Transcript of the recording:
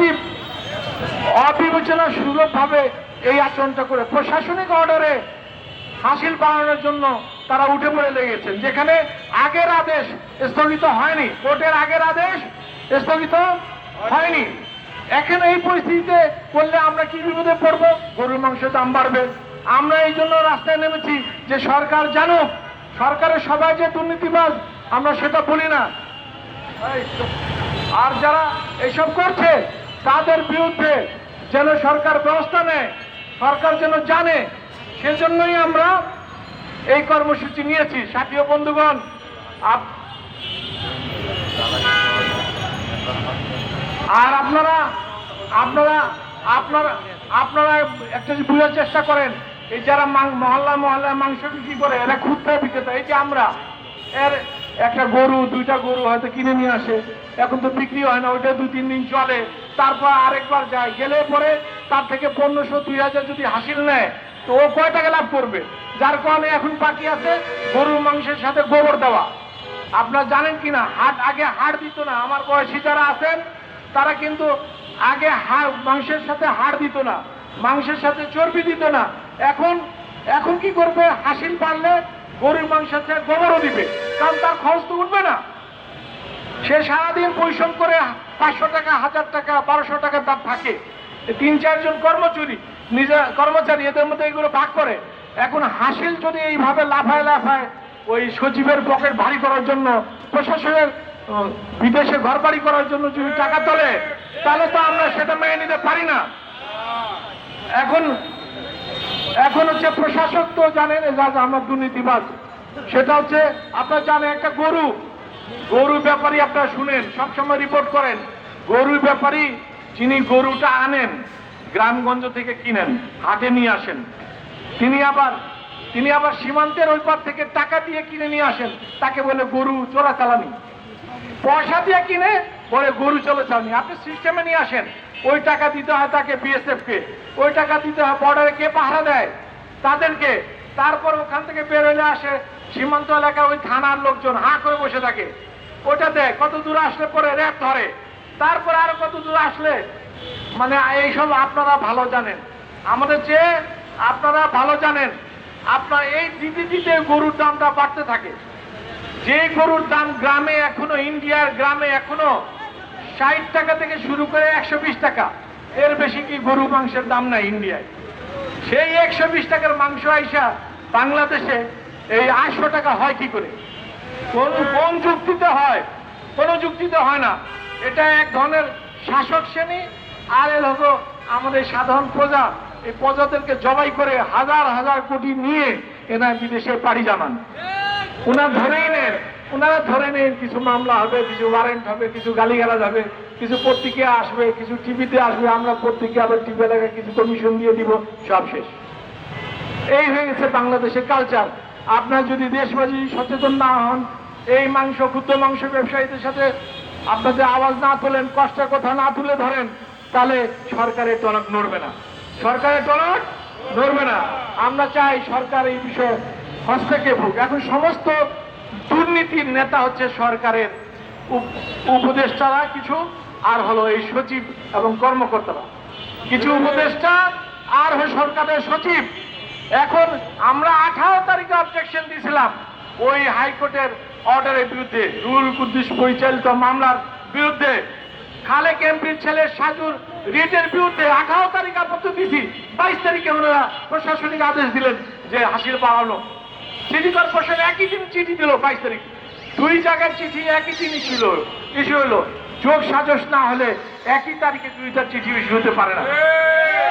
সচিব অবিবেচনা সুলভভাবে এই আচরণটা করে প্রশাসনিক অর্ডারে হাসিল বাড়ানোর জন্য তারা উঠে পড়ে লেগেছেন, যেখানে আগের আদেশ স্থগিত হয়নি, কোর্টের আগের আদেশ স্থগিত হয়নি। এখন এই পরিস্থিতিতে করলে আমরা কি বিপদে পড়ব? গরুর মাংসের দাম বাড়বে। আমরা এই জন্য রাস্তায় নেমেছি যে সরকার জানুক, সরকারের সবাই যে দুর্নীতিবাজ, আমরা সেটা বলি না। আর যারা এইসব করছে তাদের বিরুদ্ধে যেন সরকার ব্যবস্থা নেয়, সরকার যেন জানে, সেজন্যই আমরা এই কর্মসূচি নিয়েছি। সাথীয় বন্ধুগণ আর আপনারা আপনারা আপনারা আপনারা একটা বোঝার চেষ্টা করেন, এই যারা মহল্লা মহল্লায় মাংস বিক্রি করে, এরা খুচরা বিক্রেতা, এই যে আমরা, এর একটা গরু, দুইটা গরু হয়তো কিনে নিয়ে আসে। এখন তো বিক্রি হয় না, ওইটা দুই, তিন দিন চলে। তারপর আরেকবার যায়, গেলে পরে তার থেকে পনেরোশো, দুই হাজার যদি হাসিল নেয়, তো ও কয় টাকা লাভ করবে? যার কারণে এখন বাকি আছে, গরুর মাংসের সাথে গোবর দেওয়া। আপনারা জানেন কি না, হাট আগে হাড় দিত না। আমার বয়সী যারা আছেন, তারা কিন্তু আগে হাড়, মাংসের সাথে হাড় দিত না। মাংসের সাথে চর্বি দিত না। এখন এখন কি করবে? হাসিল পারলে গরুর মাংসের সাথে গোবরও দিবে। কারণ তার খরচ তো উঠবে না। সে সারাদিন পরিশ্রম করে পাঁচশো টাকা, হাজার টাকা, বারোশো টাকা তার থাকে। তিন চারজন কর্মচারী নিজে কর্মচারী, এদের মধ্যে এগুলো ভাগ করে। এখন হাসিল যদি এইভাবে লাফায় লাফায় ওই সচিবের পকেট ভারী করার জন্য, প্রশাসনের বিদেশে ঘর বাড়ি করার জন্য যদি টাকা তোলে, তাহলে তো আমরা সেটা মেনে নিতে পারি না। এখন এখন হচ্ছে প্রশাসক তো জানেন আমরা দুর্নীতিবাজ। সেটা হচ্ছে, আপনার জানেন, একটা গরু। গরুর ব্যাপারই আপনারা শুনেন, সবসময় রিপোর্ট করেন। গরুর ব্যাপারই যিনি গরুটা আনেন, গ্রামগঞ্জ থেকে কিনেন, হাটে নিয়ে আসেন। তিনি আবার তিনি আবার সীমান্তের ওই পার থেকে টাকা দিয়ে কিনে নিয়ে আসেন। তাকে বলে গরু চোরাচালানি। পয়সা দিয়ে কিনে, বলে গরু চলে চালানি আপনি সিস্টেমে নিয়ে আসেন। ওই টাকা দিতে হয় তাকে বিএসএফ কে। ওই টাকা দিতে হয় বর্ডারে কে পাহারা দেয়? তাদেরকে। তারপর ওখান থেকে বের হলে আসে সীমান্ত এলাকায় ওই থানার লোকজন হা করে বসে থাকে। ওটা দেয় কত দূর আসলে পরে র্যাপ ধরে। তারপরে আরও কত দূর আসলে? মানে এইসব আপনারা ভালো জানেন। আমাদের চেয়ে আপনারা ভালো জানেন, আপনার এই দিতে দিতে গরুর দামটা বাড়তে থাকে। যে গরুর দাম গ্রামে এখনও, ইন্ডিয়ার গ্রামে এখনও ষাট টাকা থেকে শুরু করে একশো বিশ টাকা। এর বেশি কি গরু মাংসের দাম নাই ইন্ডিয়ায়? সেই একশো বিশ টাকার মাংস আইসা বাংলাদেশে এই আটশো টাকা হয় কি করে? কোন যুক্তিতে হয়, কোনো যুক্তিতে হয় না। এটা এক ধরনের শাসক শ্রেণি, আর এর হলো আমাদের সাধারণ প্রজা। এই প্রজাদেরকে জবাই করে হাজার হাজার কোটি নিয়ে এরা বিদেশে পাড়ি জানান ওনার ধরেই নেন ওনারা ধরে নেন কিছু মামলা হবে, কিছু ওয়ারেন্ট হবে, কিছু গালিগালাজ হবে, কিছু পত্রিকা আসবে, কিছু টিভিতে আসবে, আমরা পত্রিকা আবার টিভি এলাকায় কিছু কমিশন দিয়ে দিব, সব শেষ। এই হয়ে গেছে বাংলাদেশের কালচার আপনার যদি দেশবাসী সচেতন না হন, এই মাংস, ক্ষুদ্র মাংস ব্যবসায়ীদের সাথে আপনার আপনাদের আওয়াজ না তোলেন, কষ্টের কথা না তুলে ধরেন, তাহলে সরকারের টনক নড়বে না। সরকারের টনক নড়বে না। আমরা চাই সরকার এই বিষয়ে হস্তক্ষেপ হোক। এখন সমস্ত দুর্নীতির নেতা হচ্ছে সরকারের উপ- উপদেষ্টারা, কিছু, আর হলো এই সচিব এবং কর্মকর্তারা। কিছু উপদেষ্টা, আর সরকারের সচিব। এখন আমরা আঠারো তারিখে অবজেকশন দিয়েছিলাম। ওই হাইকোর্টের অর্ডারের বিরুদ্ধে। রুল কুদ্দিস পরিচালিত মামলার বিরুদ্ধে। খালেক এমপির ছেলে সাজুর রিটের বিরুদ্ধে আঠারো তারিখ আপত্তি দিয়েছি। বাইশ তারিখে ওনারা প্রশাসনিক আদেশ দিলেন যে হাসিল বাড়ানো সিটি কর্পোরেশন একই দিন চিঠি দিল বাইশ তারিখ। দুই জায়গার চিঠি একই দিনই ছিল ইস্যু হলো। যোগ সাজস না হলে একই তারিখে দুইটা চিঠি ইস্যু হতে পারে না।